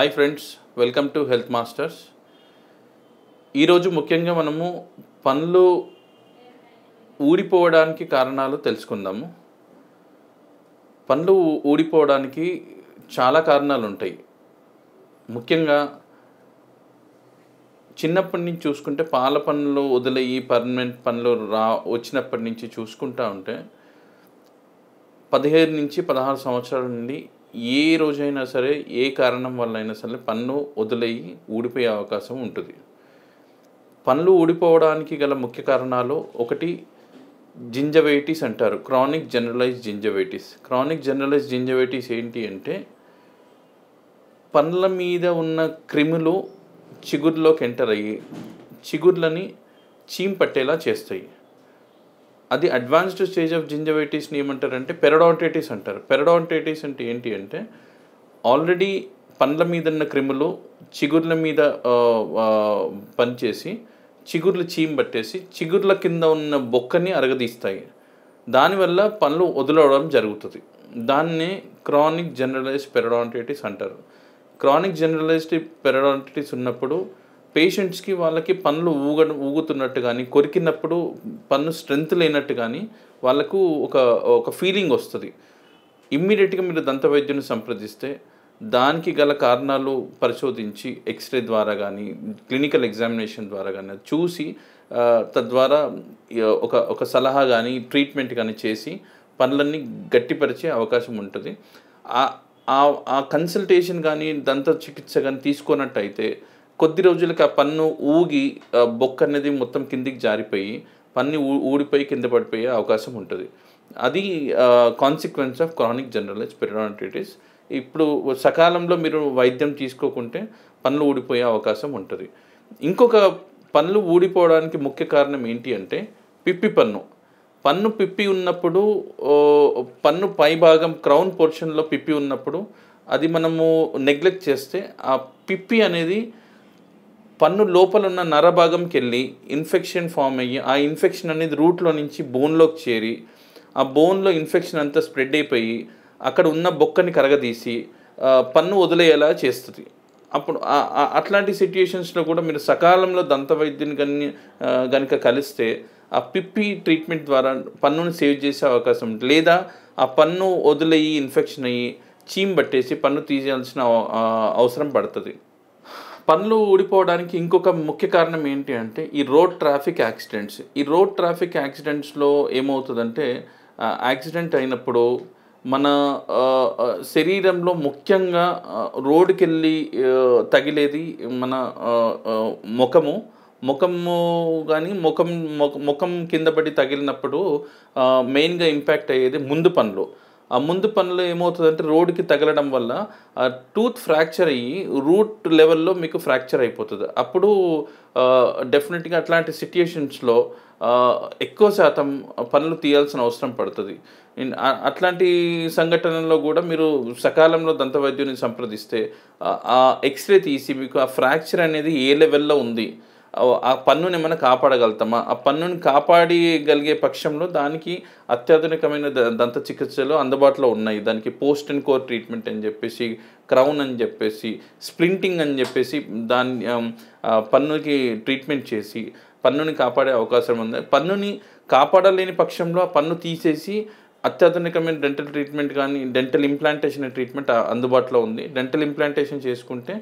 Hi friends welcome to health masters ఈరోజు ముఖ్యంగా మనము పనులు ఊడిపోవడానికి కారణాలు తెలుసుకుందాము. పనులు ఊడిపోవడానికి చాలా కారణాలు ఉంటాయి. ముఖ్యంగా చిన్నప్పటి నుంచి చూసుకుంటే పాల పనులు వదిలేయి పర్మనెంట్ పనులు రా వచ్చినప్పటి నుంచి చూసుకుంటా ఉంటే పదిహేను నుంచి పదహారు సంవత్సరాల నుండి ఏ రోజైనా సరే ఏ కారణం వల్ల అయినా సరే పన్ను వదిలేయి ఊడిపోయే అవకాశం ఉంటుంది. పనులు ఊడిపోవడానికి గల ముఖ్య కారణాలు ఒకటి జింజవైటిస్ అంటారు. Chronic generalise gingivitis. Chronic generalise gingivitis ఏంటి అంటే పండ్ల మీద ఉన్న క్రిములు చిగుర్లోకి ఎంటర్ అయ్యి చిగుర్లని చీం పట్టేలా చేస్తాయి. అది అడ్వాన్స్డ్ స్టేజ్ ఆఫ్ జింజవైటిస్ని ఏమంటారంటే పెరడాంటైటిస్ అంటారు. పెరడాంటైటిస్ అంటే ఏంటి అంటే ఆల్రెడీ పండ్ల మీద ఉన్న క్రిములు చిగుర్ల మీద పనిచేసి చిగుర్లు చీమ్ పట్టేసి చిగుర్ల కింద ఉన్న బొక్కని అరగదీస్తాయి. దానివల్ల పనులు వదలవడం జరుగుతుంది. దాన్ని క్రానిక్ జనరలైజ్డ్ పెరడాంటైటిస్ అంటారు. క్రానిక్ జనరలైజ్డ్ పెరడాంటైటిస్ ఉన్నప్పుడు పేషెంట్స్కి వాళ్ళకి పనులు ఊగ ఊగుతున్నట్టు కానీ కొరికినప్పుడు పన్ను స్ట్రెంత్ లేనట్టు కానీ వాళ్ళకు ఒక ఒక ఫీలింగ్ వస్తుంది. ఇమ్మీడియట్గా మీరు దంత వైద్యుని సంప్రదిస్తే దానికి గల కారణాలు పరిశోధించి ఎక్స్రే ద్వారా కానీ క్లినికల్ ఎగ్జామినేషన్ ద్వారా కానీ చూసి తద్వారా ఒక ఒక సలహా కానీ ట్రీట్మెంట్ కానీ చేసి పనులన్నీ గట్టిపరిచే అవకాశం ఉంటుంది. ఆ- ఆ కన్సల్టేషన్ కానీ దంత చికిత్స కానీ తీసుకున్నట్టయితే కొద్ది రోజులకి ఆ పన్ను ఊగి బొక్క అనేది మొత్తం కిందికి జారిపోయి పన్ను ఊ- ఊడిపోయి కింద పడిపోయే అవకాశం ఉంటుంది. అది consequence of chronic generalise periodontitis ఇప్పుడు సకాలంలో మీరు వైద్యం తీసుకోకుంటే పనులు ఊడిపోయే అవకాశం ఉంటుంది. ఇంకొక పనులు ఊడిపోవడానికి ముఖ్య కారణం ఏంటి అంటే పిప్పి పన్ను. పన్ను పిప్పి ఉన్నప్పుడు పన్ను పై భాగం క్రౌన్ పోర్షన్లో పిప్పి ఉన్నప్పుడు అది మనము నెగ్లెక్ట్ చేస్తే ఆ పిప్పి అనేది పన్ను లోపల ఉన్న నరభాగంకి వెళ్ళి ఇన్ఫెక్షన్ ఫామ్ అయ్యి ఆ ఇన్ఫెక్షన్ అనేది రూట్లో నుంచి బోన్లోకి చేరి ఆ బోన్లో ఇన్ఫెక్షన్ అంతా స్ప్రెడ్ అయిపోయి అక్కడ ఉన్న బొక్కని కరగదీసి పన్ను వదిలేయేలా చేస్తుంది. అప్పుడు అట్లాంటి సిట్యుయేషన్స్లో కూడా మీరు సకాలంలో దంత వైద్యుని కానీ కనుక కలిస్తే ఆ పిప్పి ట్రీట్మెంట్ ద్వారా పన్నుని సేవ్ చేసే అవకాశం ఉంటుంది. లేదా ఆ పన్ను వదిలేయి ఇన్ఫెక్షన్ అయ్యి చీమ్ పట్టేసి పన్ను తీసేయాల్సిన అవసరం పడుతుంది. పనులు ఊడిపోవడానికి ఇంకొక ముఖ్య కారణం ఏంటి అంటే ఈ రోడ్ ట్రాఫిక్ యాక్సిడెంట్స్. ఈ రోడ్ ట్రాఫిక్ యాక్సిడెంట్స్లో ఏమవుతుందంటే యాక్సిడెంట్ అయినప్పుడు మన శరీరంలో ముఖ్యంగా రోడ్కి వెళ్ళి తగిలేది మన ముఖము. ముఖము కానీ ముఖం ముఖం కింద పడి తగిలినప్పుడు మెయిన్గా ఇంపాక్ట్ అయ్యేది ముందు పనులు. ఆ ముందు పనులు ఏమవుతుందంటే రోడ్డుకి తగలడం వల్ల ఆ టూత్ ఫ్రాక్చర్ అయ్యి రూట్ లెవెల్లో మీకు ఫ్రాక్చర్ అయిపోతుంది. అప్పుడు డెఫినెట్గా అట్లాంటి సిట్యుయేషన్స్లో ఎక్కువ శాతం పనులు తీయాల్సిన అవసరం పడుతుంది. అట్లాంటి సంఘటనలో కూడా మీరు సకాలంలో దంతవైద్యుని సంప్రదిస్తే ఆ ఎక్స్రే తీసి మీకు ఆ ఫ్రాక్చర్ అనేది ఏ లెవెల్లో ఉంది ఆ- పన్నుని ఏమైనా కాపాడగలుగుతామా? ఆ పన్నుని కాపాడగలిగే పక్షంలో దానికి అత్యాధునికమైన ద- దంత చికిత్సలు అందుబాటులో ఉన్నాయి. దానికి పోస్ట్ అండ్ కోర్ ట్రీట్మెంట్ అని చెప్పేసి క్రౌన్ అని చెప్పేసి స్ప్లింటింగ్ అని చెప్పేసి దాన్ని పన్నుకి ట్రీట్మెంట్ చేసి పన్నుని కాపాడే అవకాశం ఉంది. పన్నుని కాపాడలేని పక్షంలో ఆ పన్ను తీసేసి అత్యాధునికమైన డెంటల్ ట్రీట్మెంట్ కానీ డెంటల్ ఇంప్లాంటేషన్ ట్రీట్మెంట్ అందుబాటులో ఉంది. డెంటల్ ఇంప్లాంటేషన్ చేసుకుంటే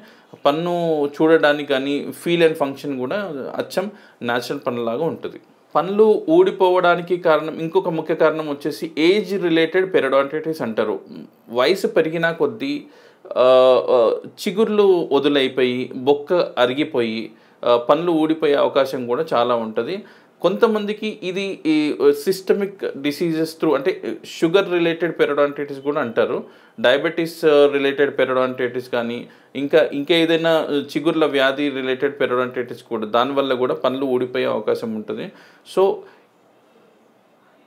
పన్ను చూడడానికి కానీ ఫీల్ అండ్ ఫంక్షన్ కూడా అచ్చం న్యాచురల్ పన్నులాగా ఉంటుంది. పనులు ఊడిపోవడానికి కారణం ఇంకొక ముఖ్య కారణం వచ్చేసి ఏజ్ రిలేటెడ్ పెరడాంటైటిస్ అంటారు. వయసు పెరిగినా కొద్దీ చిగుర్లు వదులైపోయి బొక్క అరిగిపోయి పనులు ఊడిపోయే అవకాశం కూడా చాలా ఉంటుంది. కొంతమందికి ఇది ఈ సిస్టమిక్ డిసీజెస్ త్రూ అంటే షుగర్ రిలేటెడ్ పెరడాంటైటిస్ కూడా అంటారు. డయాబెటీస్ రిలేటెడ్ పెరడాంటైటిస్ కానీ ఇంకా ఇంకా ఏదైనా చిగుర్ల వ్యాధి రిలేటెడ్ పెరడాంటైటిస్ కూడా దానివల్ల కూడా పనులు ఊడిపోయే అవకాశం ఉంటుంది. సో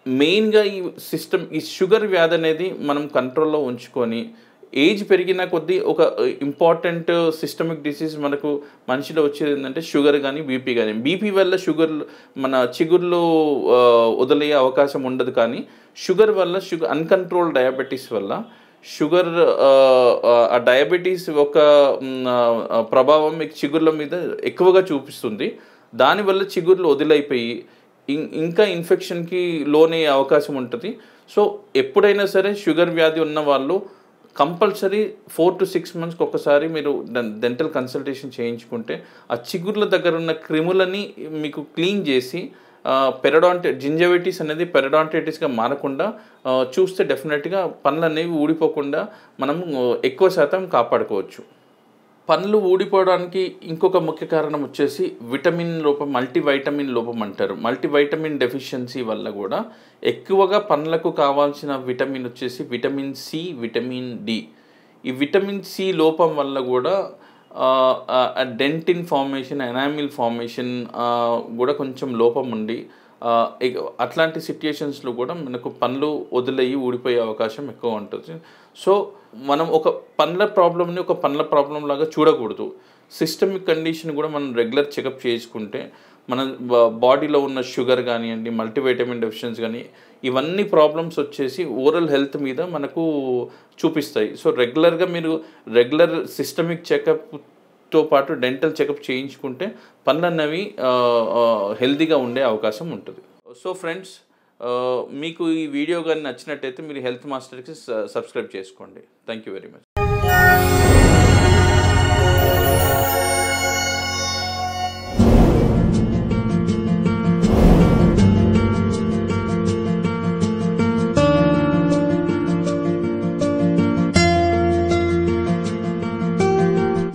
మెయిన్గా ఈ సిస్టమ్ ఈ షుగర్ వ్యాధి అనేది మనం కంట్రోల్లో ఉంచుకొని ఏజ్ పెరిగిన కొద్దీ ఒక ఇంపార్టెంట్ సిస్టమిక్ డిసీజ్ మనకు మనిషిలో వచ్చేది ఏంటంటే షుగర్ కానీ బీపీ కానీ బీపీ వల్ల షుగర్ మన చిగుర్లు వదిలే అవకాశం ఉండదు కానీ షుగర్ వల్ల షుగర్ అన్కంట్రోల్ డయాబెటీస్ వల్ల షుగర్ ఆ డయాబెటీస్ ఒక ప్రభావం మీకు చిగుర్ల మీద ఎక్కువగా చూపిస్తుంది. దానివల్ల చిగుర్లు వదిలైపోయి ఇంకా ఇన్ఫెక్షన్కి లోనయ్యే అవకాశం ఉంటుంది. సో ఎప్పుడైనా సరే షుగర్ వ్యాధి ఉన్న వాళ్ళు కంపల్సరీ ఫోర్ టు సిక్స్ మంత్స్కి ఒకసారి మీరు డెంటల్ కన్సల్టేషన్ చేయించుకుంటే ఆ చిగుర్ల దగ్గర ఉన్న క్రిములని మీకు క్లీన్ చేసి పెరడాంటి జింజవైటిస్ అనేది పెరడాంటైటిస్గా మారకుండా చూస్తే డెఫినెట్గా పనులు అనేవి ఊడిపోకుండా మనం ఎక్కువ శాతం కాపాడుకోవచ్చు. పండ్లు ఊడిపోవడానికి ఇంకొక ముఖ్య కారణం వచ్చేసి విటమిన్ లోపం మల్టీవైటమిన్ లోపం అంటారు. మల్టీవైటమిన్ డెఫిషియన్సీ వల్ల కూడా ఎక్కువగా పండ్లకు కావాల్సిన విటమిన్ వచ్చేసి విటమిన్ సి విటమిన్ డి. ఈ విటమిన్ సి లోపం వల్ల కూడా డెంటిన్ ఫార్మేషన్ ఎనామిల్ ఫార్మేషన్ కూడా కొంచెం లోపం ఉండి అట్లాంటి సిట్యుయేషన్స్లో కూడా మనకు పనులు వదిలేయి ఊడిపోయే అవకాశం ఎక్కువ ఉంటుంది. సో మనం ఒక పనుల ప్రాబ్లమ్ని ఒక పండ్ల ప్రాబ్లం లాగా చూడకూడదు. సిస్టమిక్ కండిషన్ కూడా మనం రెగ్యులర్ చెకప్ చేసుకుంటే మన బాడీలో ఉన్న షుగర్ కానివ్వండి మల్టీవైటమిన్ డెఫిషియన్స్ కానీ ఇవన్నీ ప్రాబ్లమ్స్ వచ్చేసి ఓరల్ హెల్త్ మీద మనకు చూపిస్తాయి. సో రెగ్యులర్గా మీరు రెగ్యులర్ సిస్టమిక్ చెకప్ తో పాటు డెంటల్ చెకప్ చేయించుకుంటే పనులన్నవి హెల్దీగా ఉండే అవకాశం ఉంటుంది. సో ఫ్రెండ్స్ మీకు ఈ వీడియో కానీ నచ్చినట్టయితే మీరు హెల్త్ మాస్టర్కి సబ్స్క్రైబ్ చేసుకోండి. Thank you very much.